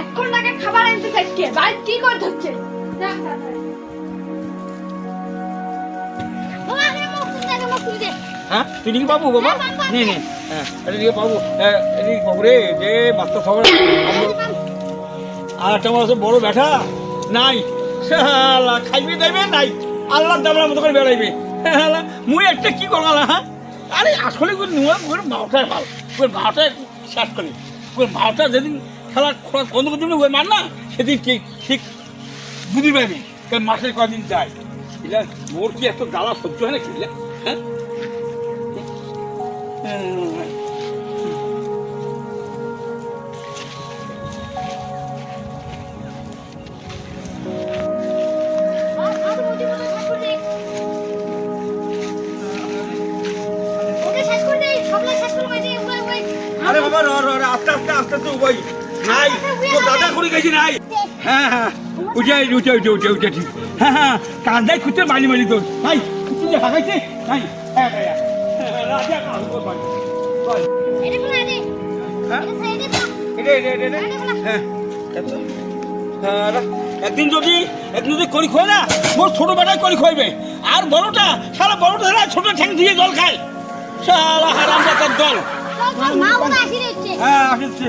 এতক্ষণ আগে খাবার আনতে চাইছে বাড়ি কি করে ধরছে? হ্যাঁ? তুই নাকি বাবু? বাবা নে নে। হ্যাঁ এটা দিকে বাবু হ্যাঁ বাবু রে যে বাচ্চা সবার আর আছে বড় ব্যাটা নাই। শালা খাইবে দেবে নাই। আল্লাহ দাবলার মতো করে বেড়াইবে। শালা মুই একটা কি করলাম হ্যাঁ? আরে আসলে নুয়া ওর ভালো ওর মাওটা শেষ করি। ওর মাওটা যেদিন খেলা খোলা বন্ধ করে দিবি ওই মার না সেদিন ঠিক ঠিক বুঝি পাবি কারণ মাসের কদিন যায়। এটা মোর কি এত জ্বালা সহ্য হয় না খেলে হ্যাঁ? হুম। আরে বাবা র আস্তে আস্তে আস্তে আস্তে উবাই নাই। তো দাদা করে গেছি নাই। হ্যাঁ হ্যাঁ। উঠে উঠে উঠে উঠে উঠে ঠিক। হ্যাঁ হ্যাঁ। কান্দায় খুঁজতে মারি মারি তোর। নাই তুই যে হাগাইছে নাই। হ্যাঁ হ্যাঁ হ্যাঁ। রাজা তোর হ্যাঁ? রা- একদিন যদি একদিন যদি করি খোয় না মোর ছোট বেটায় করি খোয়াইবে। আর বড়টা সারা বড়টা সারা ছোট ঠ্যাং দিয়ে জল খায়। সারা হারাম জাতার দল হ্যাঁ আসছে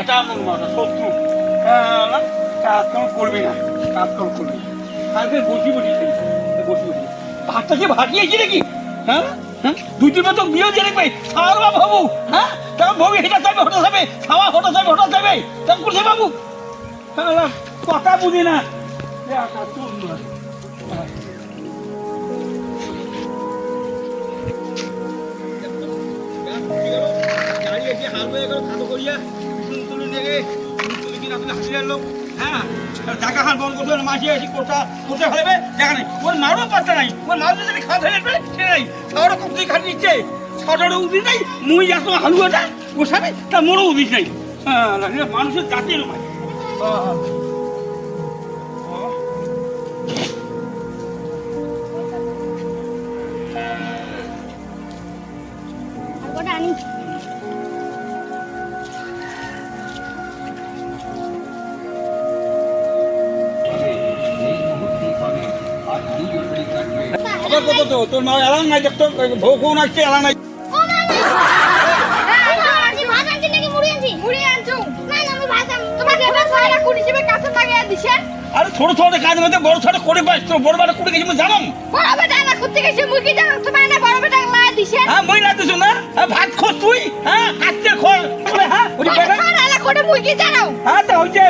এটা আমার মাথা শত্রু। না, কাজ কাম করবি না করবি না। কালকে বসি বসি বসি বসি। ভাতটা কি ভাটিয়েছি নাকি? হ্যাঁ? হ্যাঁ? দুই তিন বছর বিয়ে দিয়ে রাখবে খাওয়ার বা বাবু ভবি হেঁটে যাবে হঠাৎ যাবে খাওয়া হঠাৎ যাবে হঠাৎ যাবে তখন করছে বাবু। হ্যাঁ, কথা বুঝি না। হাল হয়ে গেল খাটো করিয়া। হ্যাঁ টাকা খান বন্ধ করতে মাসি এসে কোটা কোটা ওর মারও পাত্তা নাই। ওর মার যদি খাওয়া খাওয়াটা কত খাটি নিচ্ছে? ছটারও উদিস নাই মুই এত হালুয়াটা বসাবে তা মোরও উদিস নাই। হ্যাঁ মানুষের জাতির উপায়। হ্যাঁ, আবার কত তো তোর মা এলাম নাই দেখতো ভোগ কোন আসছে এলাম নাই। আরে ছোট ছোট কাজ মধ্যে বড় ছোট করে পাইছ তো বড় বড় করে গেছি জানাম। হ্যাঁ মই না দিছো না হ্যাঁ, ভাত খোস তুই হ্যাঁ খোল। করে হ্যাঁ ওই বেটা হ্যাঁ তো হইছে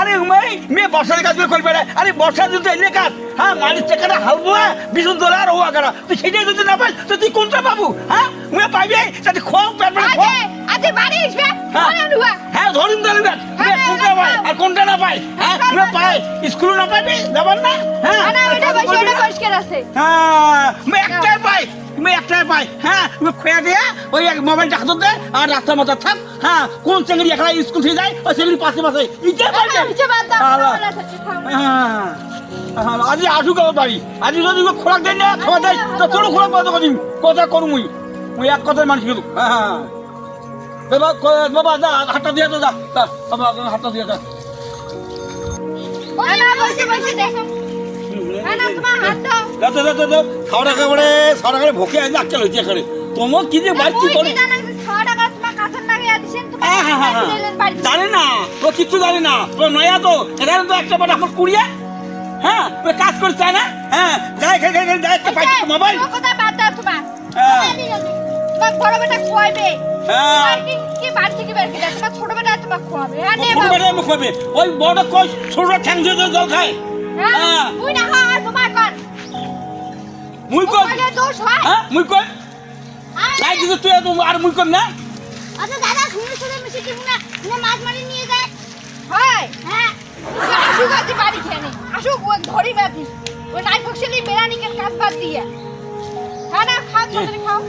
আরে উমাই মে বর্ষার কাজ করে করবে না আরে বর্ষা যদি এলে কাজ। হ্যাঁ মানুষ টাকাটা হালবো বিশুন তোলা আর ওয়া করা। তুই সেটাই যদি না তো তুই কোনটা পাবো? হ্যাঁ উমে পাইবে? তাতে খোক পেট পেট খোক। হ্যাঁ। ধরিন ধরে দেখ হ্যাঁ, কোনটা হ্যাঁ, আর কোনটা না পায়। হ্যাঁ উমে পায়। স্কুল না পাইবে? যাবার না? হ্যাঁ হ্যাঁ আমি একটাই পাই আমি একটাই পাই হ্যাঁ? আমি খুঁয়ে দিয়ে ওই এক মোবাইলটা হাতত দে আর রাস্তার মতো থাক হ্যাঁ? কোন চেঙ্গড়ি একলা স্কুল থেকে যায় ওই চেঙ্গড়ি পাশে পাশে। ইটা পাইবে হ্যাঁ হ্যাঁ, আজি আসুক আমার বাড়ি। আজি যদি খোরাক দেয় না খাওয়া দেয় তো তোরও খোরাক বন্ধ করে। কথা করু মুই। মুই এক কথার মানুষ কিন্তু হ্যাঁ হ্যাঁ। বাবা দা হাতটা দিয়ে দা দা বাবা হাতটা দিয়ে দা দাদা দাদা দাদা খাওয়া খাবারে খাওয়া খাবারে ভোকে আজ আক্কেল হইছে এখানে। তোমার কি যে বাড়ি করে? জানে না ও কিচ্ছু জানে না। ও নয়া তো এখানে তো একটা বাটা আমার কুড়িয়া। হ্যাঁ ও কাজ না? হ্যাঁ যাই খেয়ে খেয়ে যাই একটা পাইছে মোবাইল কথা বাদ দাও তোমার। হ্যাঁ। তোমার বড় বেটা খুয়াইবে। হ্যাঁ। কি কি বাড়ি থেকে বের করে তোমার ছোট বেটা তোমার খোয়াবে হ্যাঁ ছোট বেটা ওই বড় কই ছোট ঠ্যাং দিয়ে দিয়ে জল খায়। হ্যাঁ হ্যাঁ। তুই না আর তোমার কর মুই কই ওখানে দোষ হয় হ্যাঁ মুই কই আর- নাই কিন্তু তুই আর মুই কম না আচ্ছা দাদা শুনে শুনে মিশে কি না না মাছ মারি নিয়ে যায় হয় হ্যাঁ আসুক আজ বাড়ি খেয়ে নে আসুক ওই ধরি বাদি ওই নাই ফসলি বেড়ানিকের কাজ বাদ দিয়ে হ্যাঁ না খাও তাড়াতাড়ি খাও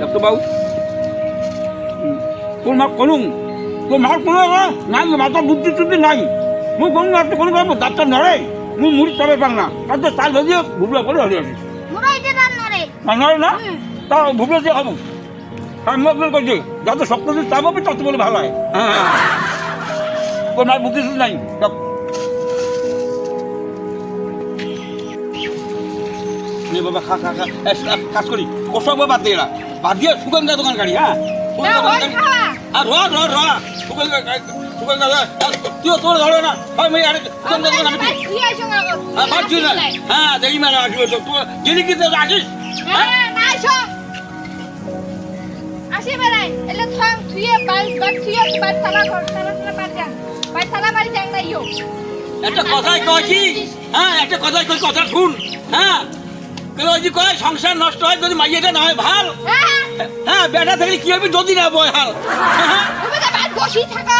ডাক্তার বাবু তোর মা করুন তোর মার কোনো নাই মাথা বুদ্ধি টুদ্ধি নাই। মুই কোনো একটা কোনো কারণ ডাক্তার নড়ে। মুই মুড়ি তবে পাং না। তাতে চাল ভেজিয়ে ভুবলা এটা দান নরে নড়ে। না? হুম। তা ভুবলা দিয়ে হব আমি আপনার করছি যত শক্ত দিয়ে চাপ হবে তত বলে ভালো হয়। হ্যাঁ। হ্যাঁ বুদ্ধি নাই। সব নে বাবা খা খা খা। এ, কাজ করি। ওসব বাদ দিয়ে বাদ দিয়ে সুগন্ধা দোকান গাড়ি হ্যাঁ? আর র র র তোর ধরে না। আরে দোকান আমি কি আইছো হ্যাঁ না। হ্যাঁ মানে আসবে তো তুই গেলি কি তো আসিস হ্যাঁ হ্যাঁ? না আইছো আসি বেড়াই এলে থাম থুয়ে বাড়ি বাড়ি থুয়ে বাড়ি তালা ঘর তালা তালা বাড়ি যান বাড়ি তালা বাড়ি যান না একটা কথাই কয়ছি হ্যাঁ একটা কথাই কই কথা শুন। হ্যাঁ। কেউ যদি কয় সংসার নষ্ট হয় যদি মাইয়াটা না হয় ভালো। হ্যাঁ হ্যাঁ বেটা থাকলে কি হবে? যদি না বয় হাল। হ্যাঁ থাকা বাড়ি বসেই থাকো।